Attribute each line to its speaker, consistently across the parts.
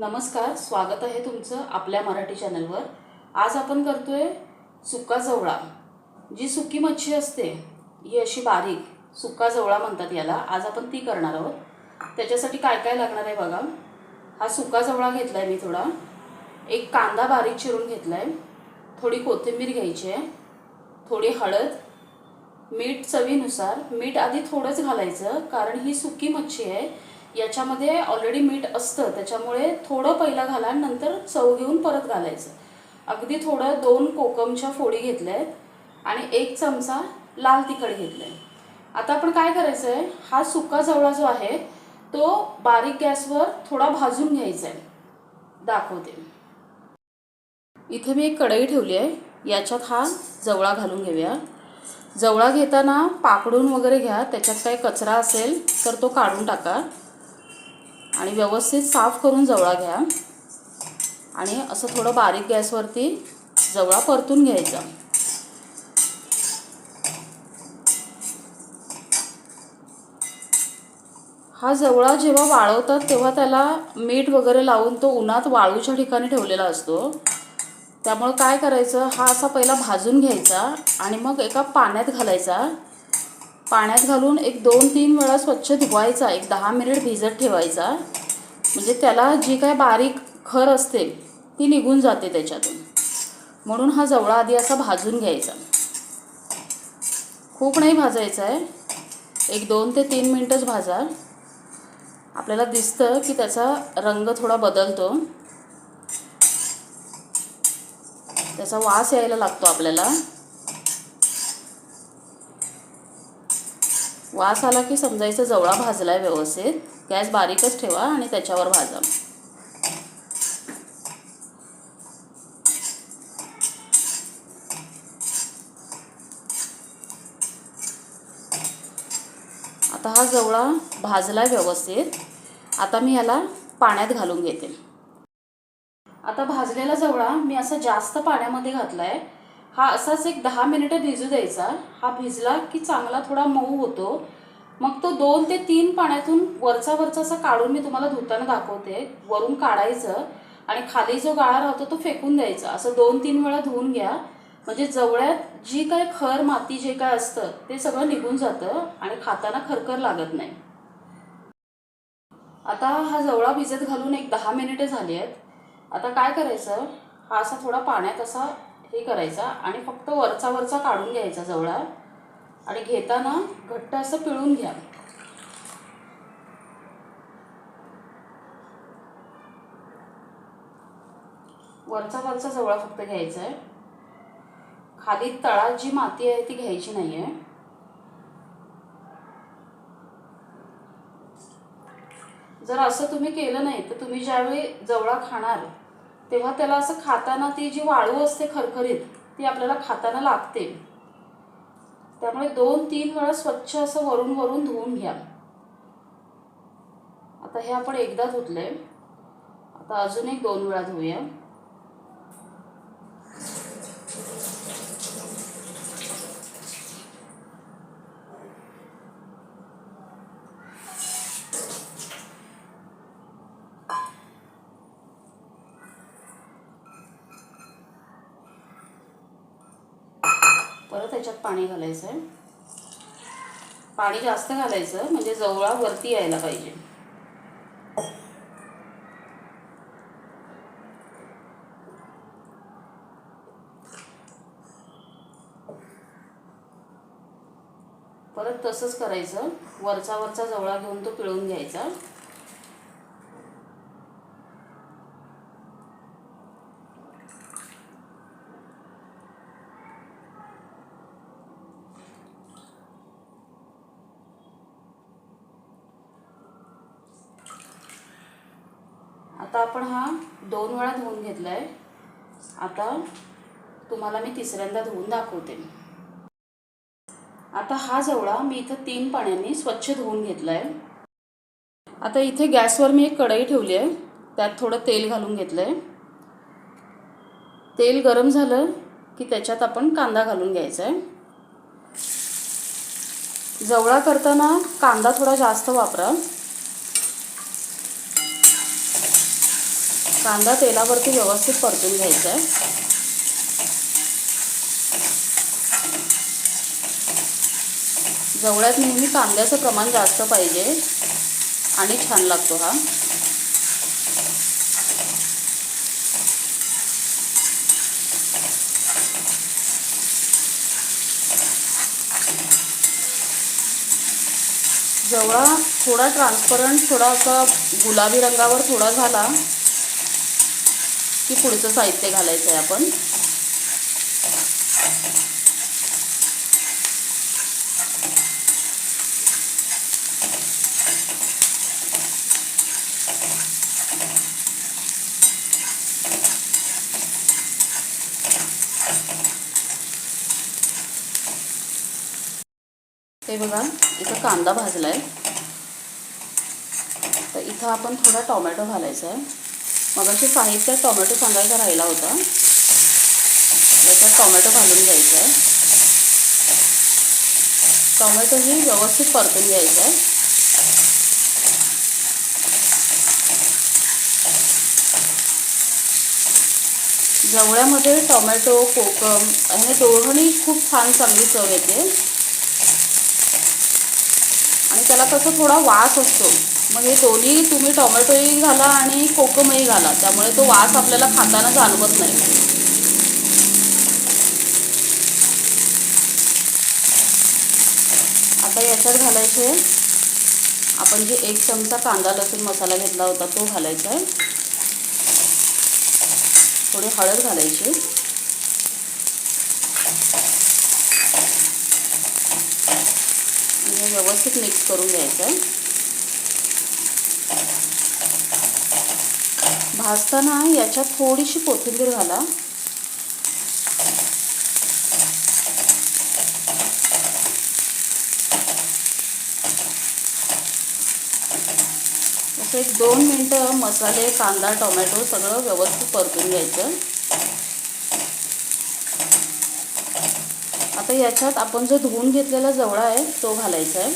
Speaker 1: नमस्कार स्वागत आहे तुमचं आपल्या मराठी चॅनलवर. आज आपण करतोय सुका जवळा. जी सुकी मच्छी असते ही अशी बारीक सुका जवळा म्हणतात याला. आज आपण ती करणार आहोत. त्याच्यासाठी काय काय लागणार आहे बघा. हा सुका जवळा घेतला आहे मी थोडा. एक कांदा बारीक चिरून घेतला आहे थोडी कोथिंबीर घ्यायची आहे. थोडी हळद मीठ चवीनुसार. मीठ आधी थोडंच घालायचं कारण ही सुकी मच्छी आहे. याच्यामध्ये ऑलरेडी मीठ असतं त्याच्यामुळे थोडं पहिलं घाला नंतर चव घेऊन परत घालायचं. अगदी थोडं दोन कोकमच्या फोडी घेतल्या आहेत आणि एक चमचा लाल तिखट घेतलं आहे आता आपण काय करायचं आहे हा सुका जवळा जो आहे तो बारीक गॅसवर थोडा भाजून घ्यायचा आहे दाखवते. इथे मी एक कढई ठेवली आहे याच्यात हा जवळा घालून घेऊया. जवळा घेताना पाकडून वगैरे घ्या त्याच्यात काही कचरा असेल तर तो काढून टाका. आणि व्यवस्थित साफ करून जवळा घ्या. आणि असं थोडं बारीक गॅसवरती जवळा परतून घ्यायचा. हा जवळा जेव्हा वाळवतात तेव्हा त्याला मीठ वगैरे लावून तो उन्हात वाळूच्या ठिकाणी ठेवलेला असतो. त्यामुळं काय करायचं? हा असा पहिला भाजून घ्यायचा आणि मग एका पाण्यात घालायचा. पाण्यात घालून एक दोन तीन वेळा स्वच्छ धुवायचा एक दहा मिनिट भिजत ठेवायचा. म्हणजे त्याला जी काय बारीक खर असते ती निघून जाते त्याच्यातून. म्हणून हा जवळा आधी असा भाजून घ्यायचा. खूप नाही भाजायचा आहे एक दोन ते तीन मिनटंच भाजा. आपल्याला दिसतं की त्याचा रंग थोडा बदलतो. त्याचा वास यायला लागतो आपल्याला. वास आला की समजायचं जवळा भाजला आहे व्यवस्थित गॅस बारीकच ठेवा आणि त्याच्यावर भाजा. आता हा जवळा भाजला आहे व्यवस्थित. आता मी याला पाण्यात घालून घेते. आता भाजलेला जवळा मी असं जास्त पाण्यामध्ये घातला आहे हा असाच एक दहा मिनिटं भिजू द्यायचा. हा भिजला की चांगला थोडा मऊ होतो. मग तो दोन ते तीन पाण्यातून वरचा वरचा असा काढून मी तुम्हाला धुताना दाखवते. वरून काढायचं आणि खाली जो गाळा राहतो तो फेकून द्यायचा. असं दोन तीन वेळा धुवून घ्या. म्हणजे जवळ्यात जी काय खर माती जे काय असतं ते सगळं निघून जातं आणि खाताना खरखर लागत नाही. आता हा जवळा भिजत घालून एक दहा मिनिटं झाली आहेत. आता काय करायचं? हा असा थोडा पाण्यात असा हे करायचा आणि फक्त वरचा वरचा काढून घ्यायचा जवळा आणि घेताना घट्ट असं पिळून घ्या. वरचा वरचा जवळा फक्त घ्यायचा आहे खाली तळात जी माती आहे ती घ्यायची नाही आहे जर असं तुम्ही केलं नाही तर तुम्ही ज्यावेळी जवळा खाणार तेव्हा त्याला असं खाताना ती जी वाळू असते खरखरीत ती आपल्याला खाताना लागते. त्यामुळे दोन तीन वेळा स्वच्छ असं वरून वरून धुवून घ्या. आता हे आपण एकदा धुतले. आता अजून एक दोन वेळा धुवूया परत त्याच्यात पाणी घालायचं आहे पाणी जास्त घालायचं म्हणजे जवळा वरती यायला पाहिजे. परत तसंच करायचं. वरचा वरचा जवळा घेऊन तो पिळून घ्यायचा. आता आपण हा दोन वेळा धुवून घेतला आहे आता तुम्हाला मी तिसऱ्यांदा धुवून दाखवते. आता हा जवळा मी इथं तीन पाण्याने स्वच्छ धुवून घेतला आहे आता इथे गॅसवर मी एक कढई ठेवली आहे. त्यात थोडं तेल घालून घेतलं आहे तेल गरम झालं की त्याच्यात आपण कांदा घालून घ्यायचा आहे जवळा करताना कांदा थोडा जास्त वापरा. कांदा तेलावरती व्यवस्थित परतून घ्यायचा आहे. जवळ्यात नेहमी कांद्याचं प्रमाण जास्त पाहिजे आणि छान लागतो हा. जवळा थोडा ट्रान्सपरंट थोडा असा गुलाबी रंगावर थोडा झाला की पुढचं साहित्य घालायचं आहे आपण. ते बघा इथं कांदा भाजला आहे तर इथं आपण थोडा टॉमॅटो घालायचा आहे मग अशी साहित्य टोमॅटो सांगायचा राहिला होता. त्याच्यात टोमॅटो घालून घ्यायचा आहे टोमॅटोही व्यवस्थित परतून घ्यायचं आहे जवळ्यामध्ये टोमॅटो कोकम हे दोघंही खूप छान चांगली चव येते. आणि त्याला कसं थोडा वास असतो. मग हे दोन्ही तुम्ही टोमॅटोही घाला आणि कोकमही घाला. त्यामुळे तो वास आपल्याला खाताना जाणवत नाही. आता याच्यात घालायचे आपण जे एक चमचा कांदा लसूण मसाला घेतला होता तो घालायचा आहे. थोडी हळद घालायची. आणि व्यवस्थित मिक्स करून घ्यायचं आहे. भाजताना याच्यात थोडीशी कोथिंबीर घाला. असं एक दोन मिनटं मसाले कांदा टोमॅटो सगळं व्यवस्थित परतून घ्यायचं. आता याच्यात आपण जो धुवून घेतलेला जवळा आहे तो घालायचा आहे.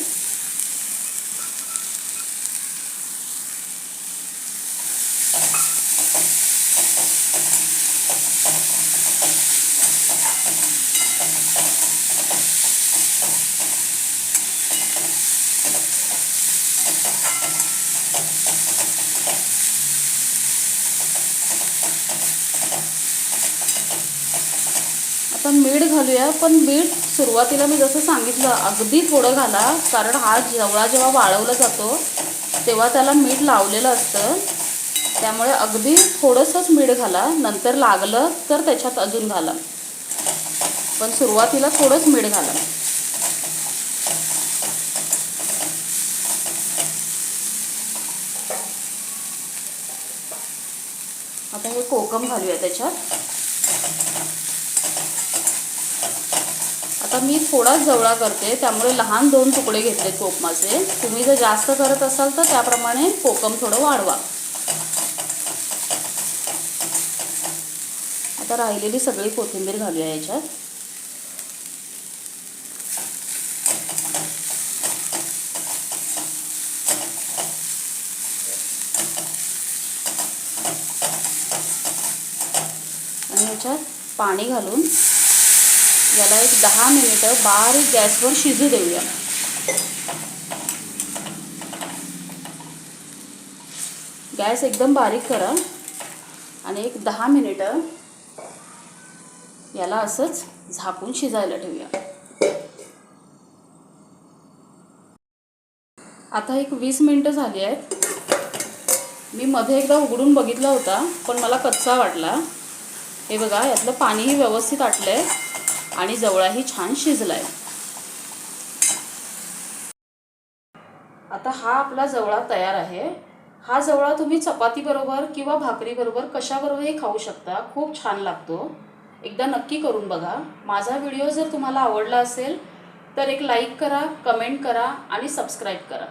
Speaker 1: बीड मीठ घालूया पण मीठ सुरुवातीला मी जसं सांगितलं अगदी थोडं घाला कारण हा जवळा जेव्हा वाळवला जातो तेव्हा त्याला मीठ लावलेलं असतं. त्यामुळे अगदी थोडंसंच मीठ घाला नंतर लागलं तर त्याच्यात अजून घाला. पण सुरुवातीला थोडंच मीठ घाला. आता हे कोकम घालूया त्याच्यात. आता मी थोडा जवळा करते त्यामुळे लहान दोन तुकडे घेतले कोकमाचे. तुम्ही जर जास्त करत असाल तर त्याप्रमाणे कोकम थोडं वाढवा. आता राहिलेली सगळी कोथिंबीर घालूया याच्यात. आणि याच्यात पाणी घालून याला एक दहा मिनिटं बारीक गॅसवर शिजू देऊया. गॅस एकदम बारीक करा. आणि एक दहा मिनिटं याला असंच झाकून शिजायला ठेवूया. आता एक वीस मिनटं झाली आहेत. मी मध्ये एकदा उघडून बघितला होता पण मला कच्चा वाटला. हे बघा यातलं पाणीही व्यवस्थित आटलंय. आणि जवळाही छान शिजलाय. आता हा आपला जवळा तयार आहे. हा जवळा तुम्ही चपातीबरोबर किंवा भाकरीबरोबर कशाबरोबरही खाऊ शकता खूप छान लागतो. एकदा नक्की करून बघा. माझा व्हिडिओ जर तुम्हाला आवडला असेल तर एक लाईक करा कमेंट करा आणि सबस्क्राईब करा.